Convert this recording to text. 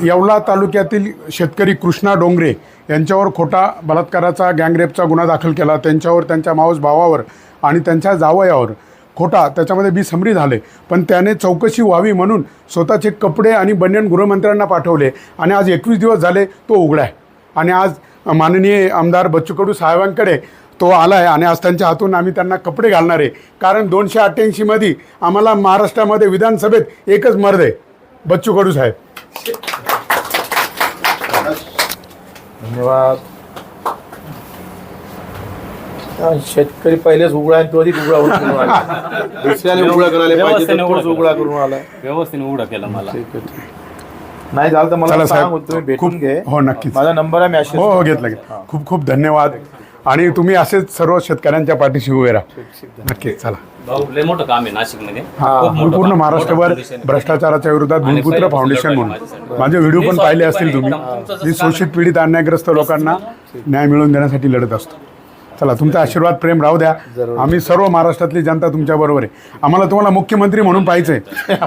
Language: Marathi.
येवला तालुक्यातील शेतकरी कृष्णा डोंगरे यांच्यावर खोटा बलात्काराचा गँगरेपचा गुन्हा दाखल केला. त्यांच्यावर त्यांच्या मावस भावावर आणि त्यांच्या जावयावर खोटा त्याच्यामध्ये बेसमरी झाले. पण त्याने चौकशी व्हावी म्हणून स्वतःचे कपडे आणि बनियन गृहमंत्र्यांना पाठवले आणि आज एकवीस दिवस झाले तो उघडा आहे आणि आज माननीय आमदार बच्चू कडू साहेबांकडे तो आला आहे आणि आज त्यांच्या हातून आम्ही त्यांना कपडे घालणार आहे. कारण दोनशे अठ्ठ्याऐंशीमध्ये आम्हाला महाराष्ट्रामध्ये विधानसभेत एकच मर्द आहे. बच्चू कडू साहेब. धन्यवाद. शेतकरी पहिलेच उघडा आहे तो अधिक उघडा होत म्हणून आला. दुसऱ्याने उघडा करायला पाहिजे तोच उघडा करून आला. व्यवस्थित उघडा केला मला. ठीक आहे ठीक. नाही झालं तर मला चला सांग साहेब, तुम्ही भेटून खूप- घे. हो, नक्कीच. माझा नंबर आहे मॅसेज हो हो घेतलं घेतलं. खूप खूप धन्यवाद. आणि तुम्ही असेच सर्व शेतकऱ्यांच्या पाठीशी उभे राहा. नक्कीच चला. भाऊ लय मोठं काम आहे नाशिकमध्ये मी पूर्ण महाराष्ट्रभर भ्रष्टाचाराच्या विरोधात भूमिपुत्र फाउंडेशन म्हणून. माझे व्हिडिओ पण पाहिले असतील तुम्ही. मी शोषित पीडित अन्यायग्रस्त लोकांना न्याय मिळवून देण्यासाठी लढत असतो. चला तुमचा आशीर्वाद प्रेम राहू द्या. आम्ही सर्व महाराष्ट्रातली जनता तुमच्या बरोबर आहे. आम्हाला तुम्हाला मुख्यमंत्री म्हणून पाहिजे